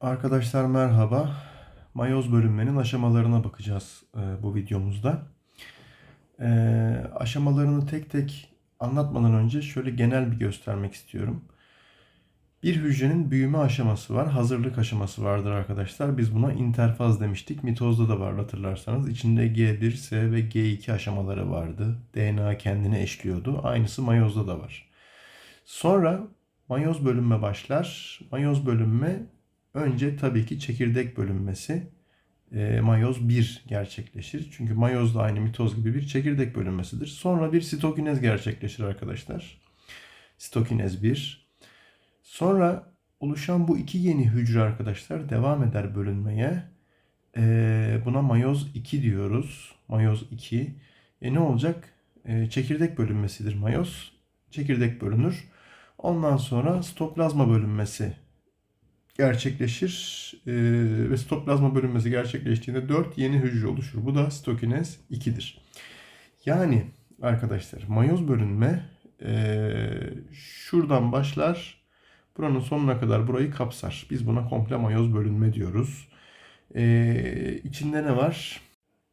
Arkadaşlar merhaba. Mayoz bölünmenin aşamalarına bakacağız e, bu videomuzda. E, aşamalarını tek tek anlatmadan önce şöyle genel bir göstermek istiyorum. Bir hücrenin büyüme aşaması var, hazırlık aşaması vardır arkadaşlar. Biz buna interfaz demiştik. Mitozda da var hatırlarsanız. İçinde G1, S ve G2 aşamaları vardı. DNA kendini eşliyordu. Aynısı mayozda da var. Sonra mayoz bölünme başlar. Mayoz bölünme Önce tabii ki çekirdek bölünmesi e, mayoz 1 gerçekleşir. Çünkü mayoz da aynı mitoz gibi bir çekirdek bölünmesidir. Sonra bir sitokinez gerçekleşir arkadaşlar. Sitokinez 1. Sonra oluşan bu iki yeni hücre arkadaşlar devam eder bölünmeye. E, buna mayoz 2 diyoruz. Mayoz 2. E ne olacak? E, çekirdek bölünmesidir mayoz. Çekirdek bölünür. Ondan sonra stoplazma bölünmesi gerçekleşir e, ve sitoplazma bölünmesi gerçekleştiğinde 4 yeni hücre oluşur. Bu da sitokinez 2'dir. Yani arkadaşlar mayoz bölünme e, şuradan başlar buranın sonuna kadar burayı kapsar. Biz buna komple mayoz bölünme diyoruz. E, içinde ne var?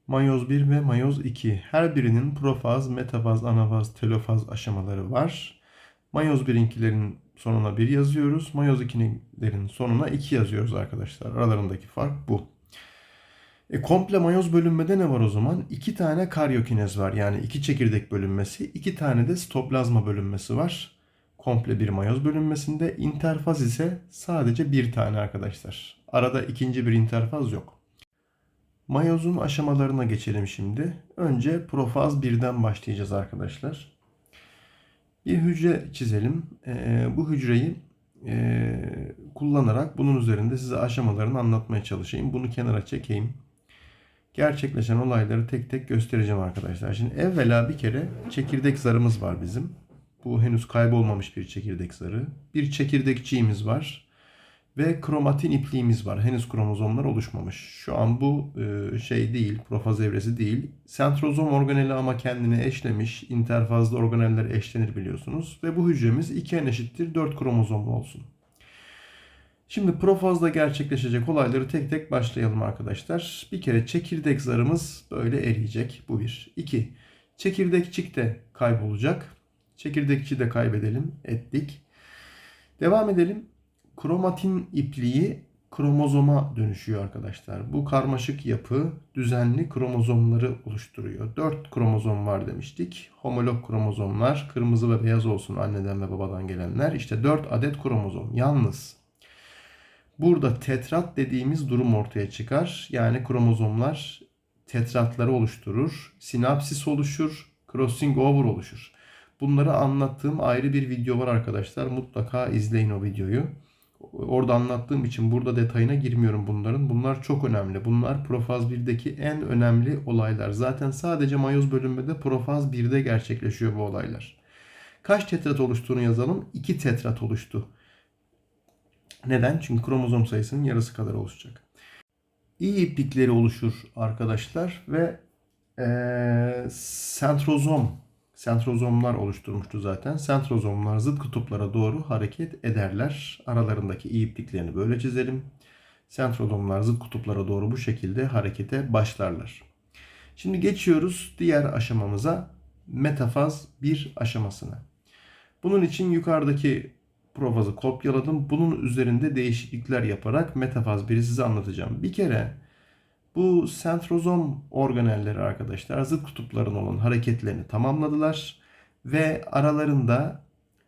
Mayoz 1 ve mayoz 2. Her birinin profaz, metafaz, anafaz, telofaz aşamaları var. Mayoz 1'inkilerin sonuna 1 yazıyoruz. Mayoz 2'lerin sonuna 2 yazıyoruz arkadaşlar. Aralarındaki fark bu. E, komple mayoz bölünmede ne var o zaman? 2 tane karyokinez var. Yani 2 çekirdek bölünmesi. 2 tane de stoplazma bölünmesi var. Komple bir mayoz bölünmesinde. interfaz ise sadece bir tane arkadaşlar. Arada ikinci bir interfaz yok. Mayozun aşamalarına geçelim şimdi. Önce profaz 1'den başlayacağız arkadaşlar. Bir hücre çizelim. E, bu hücreyi e, kullanarak bunun üzerinde size aşamalarını anlatmaya çalışayım. Bunu kenara çekeyim. Gerçekleşen olayları tek tek göstereceğim arkadaşlar. Şimdi evvela bir kere çekirdek zarımız var bizim. Bu henüz kaybolmamış bir çekirdek zarı. Bir çekirdekçiğimiz var ve kromatin ipliğimiz var. Henüz kromozomlar oluşmamış. Şu an bu e, şey değil, profaz evresi değil. Sentrozom organeli ama kendini eşlemiş. İnterfazlı organeller eşlenir biliyorsunuz. Ve bu hücremiz 2 n eşittir 4 kromozomlu olsun. Şimdi profazda gerçekleşecek olayları tek tek başlayalım arkadaşlar. Bir kere çekirdek zarımız böyle eriyecek. Bu bir. İki, çekirdekçik de kaybolacak. Çekirdekçi de kaybedelim. Ettik. Devam edelim kromatin ipliği kromozoma dönüşüyor arkadaşlar. Bu karmaşık yapı düzenli kromozomları oluşturuyor. 4 kromozom var demiştik. Homolog kromozomlar kırmızı ve beyaz olsun anneden ve babadan gelenler. İşte 4 adet kromozom. Yalnız burada tetrat dediğimiz durum ortaya çıkar. Yani kromozomlar tetratları oluşturur. Sinapsis oluşur. Crossing over oluşur. Bunları anlattığım ayrı bir video var arkadaşlar. Mutlaka izleyin o videoyu. Orada anlattığım için burada detayına girmiyorum bunların. Bunlar çok önemli. Bunlar Profaz 1'deki en önemli olaylar. Zaten sadece mayoz bölünmede Profaz 1'de gerçekleşiyor bu olaylar. Kaç tetrat oluştuğunu yazalım. 2 tetrat oluştu. Neden? Çünkü kromozom sayısının yarısı kadar oluşacak. İyi iplikleri oluşur arkadaşlar ve ee, sentrozom sentrozomlar oluşturmuştu zaten. Sentrozomlar zıt kutuplara doğru hareket ederler. Aralarındaki iyipliklerini böyle çizelim. Sentrozomlar zıt kutuplara doğru bu şekilde harekete başlarlar. Şimdi geçiyoruz diğer aşamamıza metafaz 1 aşamasına. Bunun için yukarıdaki provazı kopyaladım. Bunun üzerinde değişiklikler yaparak metafaz 1'i size anlatacağım. Bir kere bu sentrozom organelleri arkadaşlar zıt kutupların olan hareketlerini tamamladılar ve aralarında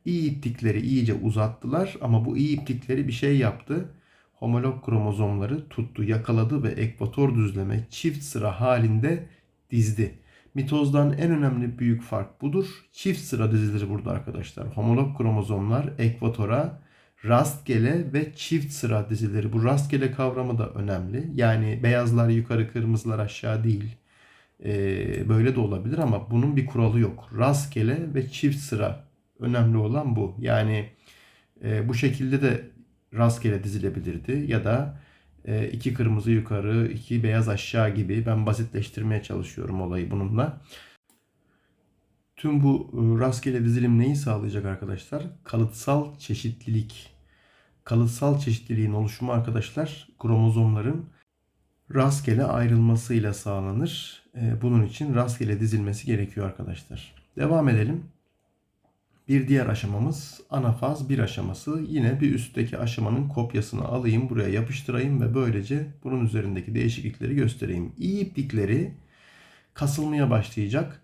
iyi iptikleri iyice uzattılar ama bu iyi iptikleri bir şey yaptı. Homolog kromozomları tuttu, yakaladı ve ekvator düzleme çift sıra halinde dizdi. Mitozdan en önemli büyük fark budur. Çift sıra dizilir burada arkadaşlar. Homolog kromozomlar ekvatora rastgele ve çift sıra dizileri. Bu rastgele kavramı da önemli. Yani beyazlar yukarı, kırmızılar aşağı değil. Ee, böyle de olabilir ama bunun bir kuralı yok. Rastgele ve çift sıra önemli olan bu. Yani e, bu şekilde de rastgele dizilebilirdi ya da e, iki kırmızı yukarı, iki beyaz aşağı gibi ben basitleştirmeye çalışıyorum olayı bununla. Tüm bu ıı, rastgele dizilim neyi sağlayacak arkadaşlar? Kalıtsal çeşitlilik. kalıtsal çeşitliliğin oluşumu arkadaşlar kromozomların rastgele ayrılmasıyla sağlanır. Ee, Bunun için rastgele dizilmesi gerekiyor arkadaşlar. Devam edelim. Bir diğer aşamamız anafaz bir aşaması. Yine bir üstteki aşamanın kopyasını alayım, buraya yapıştırayım ve böylece bunun üzerindeki değişiklikleri göstereyim. İyi iplikleri kasılmaya başlayacak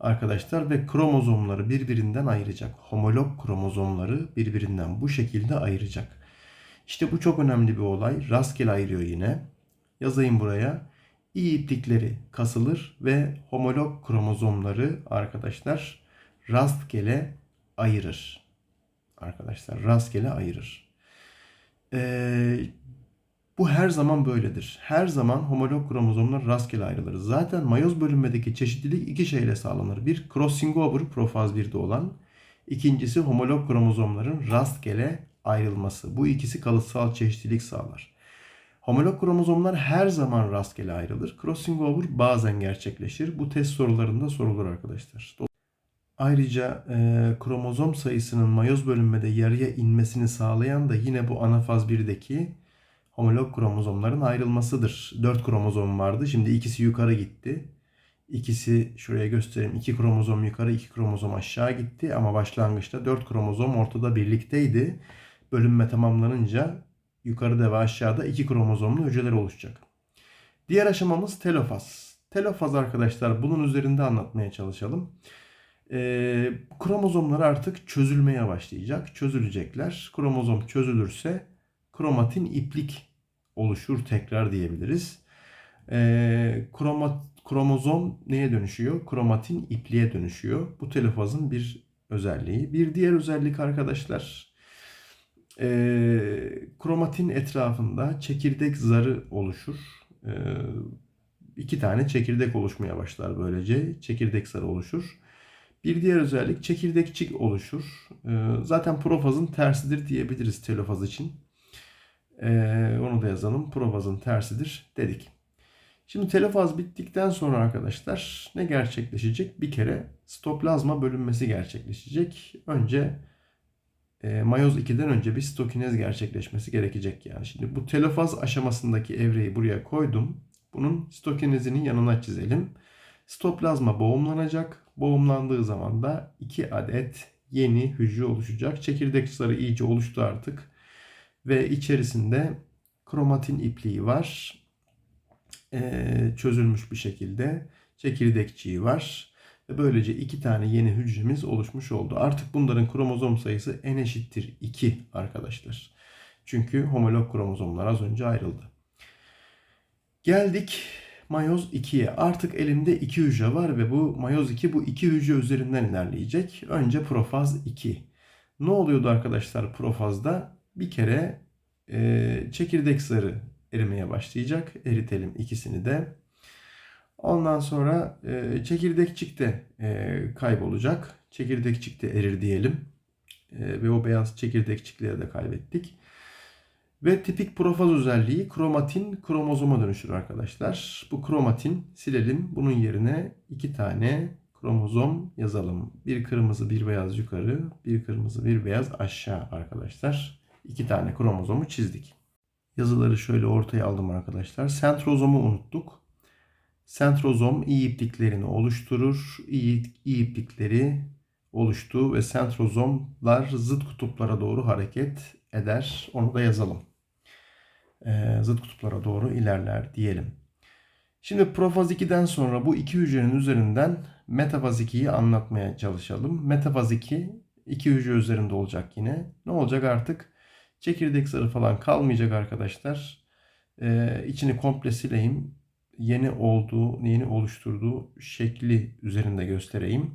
arkadaşlar ve kromozomları birbirinden ayıracak. Homolog kromozomları birbirinden bu şekilde ayıracak. İşte bu çok önemli bir olay. Rastgele ayırıyor yine. Yazayım buraya. İyi iplikleri kasılır ve homolog kromozomları arkadaşlar rastgele ayırır. Arkadaşlar rastgele ayırır. Ee, bu her zaman böyledir. Her zaman homolog kromozomlar rastgele ayrılır. Zaten mayoz bölünmedeki çeşitlilik iki şeyle sağlanır. Bir crossing over profaz 1'de olan. ikincisi homolog kromozomların rastgele ayrılması. Bu ikisi kalıtsal çeşitlilik sağlar. Homolog kromozomlar her zaman rastgele ayrılır. Crossing over bazen gerçekleşir. Bu test sorularında sorulur arkadaşlar. Ayrıca e, kromozom sayısının mayoz bölünmede yarıya inmesini sağlayan da yine bu anafaz 1'deki homolog kromozomların ayrılmasıdır. 4 kromozom vardı. Şimdi ikisi yukarı gitti. İkisi şuraya göstereyim. 2 kromozom yukarı, 2 kromozom aşağı gitti. Ama başlangıçta 4 kromozom ortada birlikteydi. Bölünme tamamlanınca yukarıda ve aşağıda 2 kromozomlu hücreler oluşacak. Diğer aşamamız telofaz. Telofaz arkadaşlar bunun üzerinde anlatmaya çalışalım. Ee, kromozomlar artık çözülmeye başlayacak. Çözülecekler. Kromozom çözülürse kromatin iplik oluşur tekrar diyebiliriz. Ee, kromat, kromozom neye dönüşüyor? Kromatin ipliğe dönüşüyor. Bu telofazın bir özelliği. Bir diğer özellik arkadaşlar e, kromatin etrafında çekirdek zarı oluşur. E, iki tane çekirdek oluşmaya başlar böylece. Çekirdek zarı oluşur. Bir diğer özellik çekirdekçik oluşur. E, zaten profazın tersidir diyebiliriz telofaz için. E, onu da yazalım. Profazın tersidir dedik. Şimdi telofaz bittikten sonra arkadaşlar ne gerçekleşecek? Bir kere stoplazma bölünmesi gerçekleşecek. Önce e, mayoz 2'den önce bir stokinez gerçekleşmesi gerekecek yani. Şimdi bu telofaz aşamasındaki evreyi buraya koydum. Bunun stokinezinin yanına çizelim. Stoplazma boğumlanacak. Boğumlandığı zaman da 2 adet yeni hücre oluşacak. Çekirdek zarı iyice oluştu artık. Ve içerisinde kromatin ipliği var. Ee, çözülmüş bir şekilde. Çekirdekçiği var. Ve böylece iki tane yeni hücremiz oluşmuş oldu. Artık bunların kromozom sayısı n eşittir 2 arkadaşlar. Çünkü homolog kromozomlar az önce ayrıldı. Geldik mayoz 2'ye. Artık elimde iki hücre var ve bu mayoz 2 bu iki hücre üzerinden ilerleyecek. Önce profaz 2. Ne oluyordu arkadaşlar profazda? Bir kere e, çekirdek zarı erimeye başlayacak. Eritelim ikisini de. Ondan sonra e, çekirdekçik de e, kaybolacak. Çekirdekçik de erir diyelim. E, ve o beyaz çekirdekçikleri de kaybettik. Ve tipik profaz özelliği kromatin kromozoma dönüşür arkadaşlar. Bu kromatin silelim. Bunun yerine iki tane kromozom yazalım. Bir kırmızı bir beyaz yukarı, bir kırmızı bir beyaz aşağı arkadaşlar. İki tane kromozomu çizdik. Yazıları şöyle ortaya aldım arkadaşlar. Sentrozomu unuttuk. Sentrozom iyi ipliklerini oluşturur. İyi, iyi iplikleri oluştu ve sentrozomlar zıt kutuplara doğru hareket eder. Onu da yazalım. Ee, zıt kutuplara doğru ilerler diyelim. Şimdi profaz 2'den sonra bu iki hücrenin üzerinden metafaz 2'yi anlatmaya çalışalım. Metafaz 2 iki hücre üzerinde olacak yine. Ne olacak artık? Çekirdek zarı falan kalmayacak arkadaşlar. Ee, içini komple sileyim. Yeni olduğu, yeni oluşturduğu şekli üzerinde göstereyim.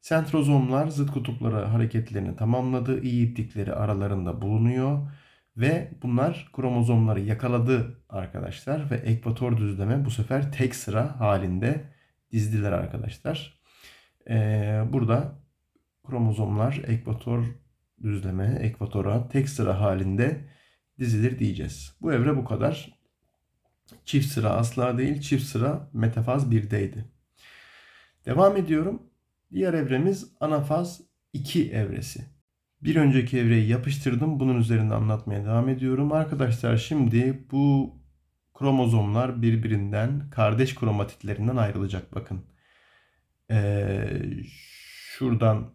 Sentrozomlar zıt kutuplara hareketlerini tamamladı. İyi iplikleri aralarında bulunuyor. Ve bunlar kromozomları yakaladı arkadaşlar. Ve ekvator düzleme bu sefer tek sıra halinde dizdiler arkadaşlar. Ee, burada kromozomlar ekvator düzleme, ekvatora tek sıra halinde dizilir diyeceğiz. Bu evre bu kadar. Çift sıra asla değil, çift sıra metafaz 1'deydi. Devam ediyorum. Diğer evremiz anafaz 2 evresi. Bir önceki evreyi yapıştırdım. Bunun üzerinde anlatmaya devam ediyorum. Arkadaşlar şimdi bu kromozomlar birbirinden kardeş kromatitlerinden ayrılacak bakın. Ee, şuradan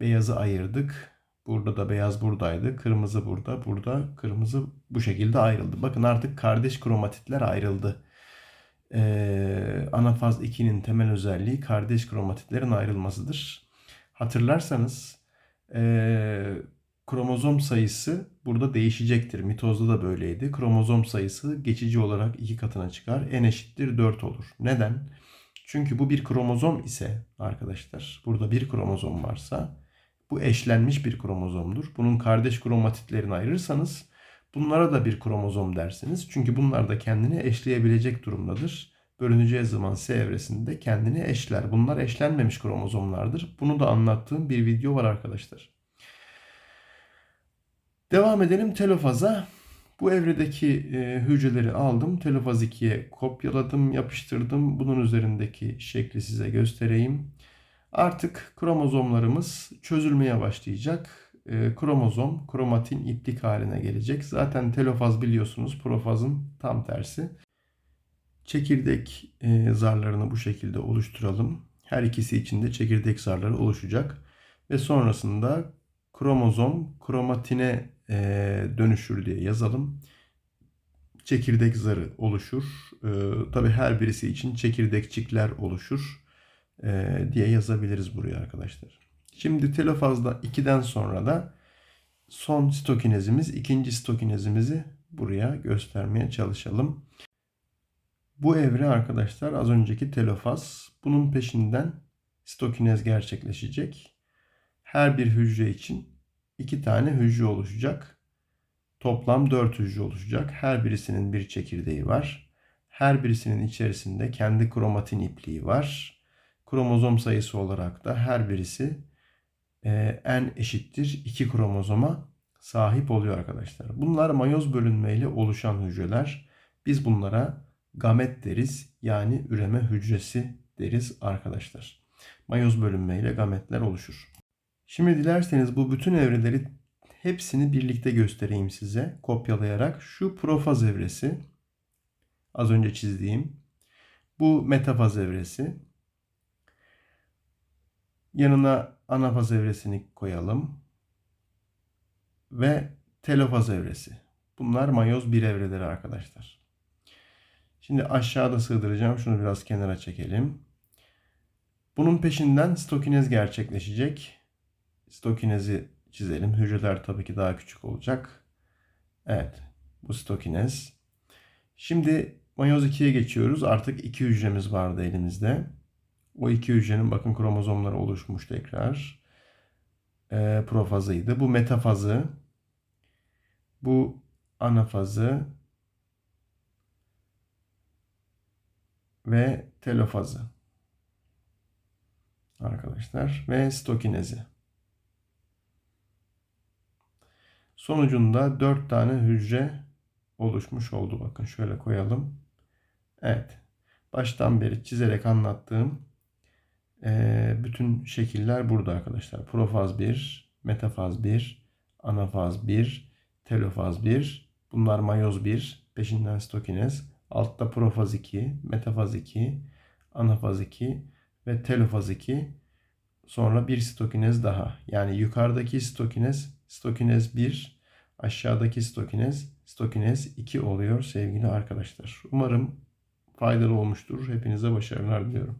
beyazı ayırdık. Burada da beyaz buradaydı. Kırmızı burada. Burada kırmızı bu şekilde ayrıldı. Bakın artık kardeş kromatitler ayrıldı. Ee, anafaz 2'nin temel özelliği kardeş kromatitlerin ayrılmasıdır. Hatırlarsanız ee, kromozom sayısı burada değişecektir. Mitozda da böyleydi. Kromozom sayısı geçici olarak iki katına çıkar. N eşittir 4 olur. Neden? Çünkü bu bir kromozom ise arkadaşlar burada bir kromozom varsa bu eşlenmiş bir kromozomdur. Bunun kardeş kromatitlerini ayırırsanız bunlara da bir kromozom dersiniz. Çünkü bunlar da kendini eşleyebilecek durumdadır. Bölüneceği zaman S evresinde kendini eşler. Bunlar eşlenmemiş kromozomlardır. Bunu da anlattığım bir video var arkadaşlar. Devam edelim telofaza. Bu evredeki e, hücreleri aldım. Telofaz 2'ye kopyaladım, yapıştırdım. Bunun üzerindeki şekli size göstereyim. Artık kromozomlarımız çözülmeye başlayacak. E, kromozom kromatin iplik haline gelecek. Zaten telofaz biliyorsunuz profazın tam tersi. Çekirdek e, zarlarını bu şekilde oluşturalım. Her ikisi için de çekirdek zarları oluşacak. Ve sonrasında kromozom kromatine e, dönüşür diye yazalım. Çekirdek zarı oluşur. E, tabii her birisi için çekirdekçikler oluşur e, diye yazabiliriz buraya arkadaşlar. Şimdi telofazda 2'den sonra da son sitokinezimiz, ikinci sitokinezimizi buraya göstermeye çalışalım. Bu evre arkadaşlar az önceki telofaz. Bunun peşinden sitokinez gerçekleşecek. Her bir hücre için iki tane hücre oluşacak. Toplam dört hücre oluşacak. Her birisinin bir çekirdeği var. Her birisinin içerisinde kendi kromatin ipliği var. Kromozom sayısı olarak da her birisi e, n eşittir 2 kromozoma sahip oluyor arkadaşlar. Bunlar mayoz bölünmeyle oluşan hücreler. Biz bunlara gamet deriz. Yani üreme hücresi deriz arkadaşlar. Mayoz bölünmeyle gametler oluşur. Şimdi dilerseniz bu bütün evreleri hepsini birlikte göstereyim size kopyalayarak. Şu profaz evresi az önce çizdiğim. Bu metafaz evresi. Yanına anafaz evresini koyalım. Ve telofaz evresi. Bunlar mayoz bir evreleri arkadaşlar. Şimdi aşağıda sığdıracağım. Şunu biraz kenara çekelim. Bunun peşinden stokinez gerçekleşecek. Stokinezi çizelim. Hücreler tabii ki daha küçük olacak. Evet. Bu stokinez. Şimdi mayoz 2'ye geçiyoruz. Artık iki hücremiz vardı elimizde. O iki hücrenin bakın kromozomları oluşmuş tekrar. E, profazıydı. Bu metafazı. Bu anafazı. Ve telofazı. Arkadaşlar. Ve stokinezi. Sonucunda 4 tane hücre oluşmuş oldu. Bakın şöyle koyalım. Evet. Baştan beri çizerek anlattığım e, bütün şekiller burada arkadaşlar. Profaz 1, metafaz 1, anafaz 1, telofaz 1. Bunlar mayoz 1, peşinden stokinez. Altta profaz 2, metafaz 2, anafaz 2 ve telofaz 2. Sonra bir stokinez daha. Yani yukarıdaki stokinez Stokinez 1, aşağıdaki stokinez, stokinez 2 oluyor sevgili arkadaşlar. Umarım faydalı olmuştur. Hepinize başarılar diliyorum.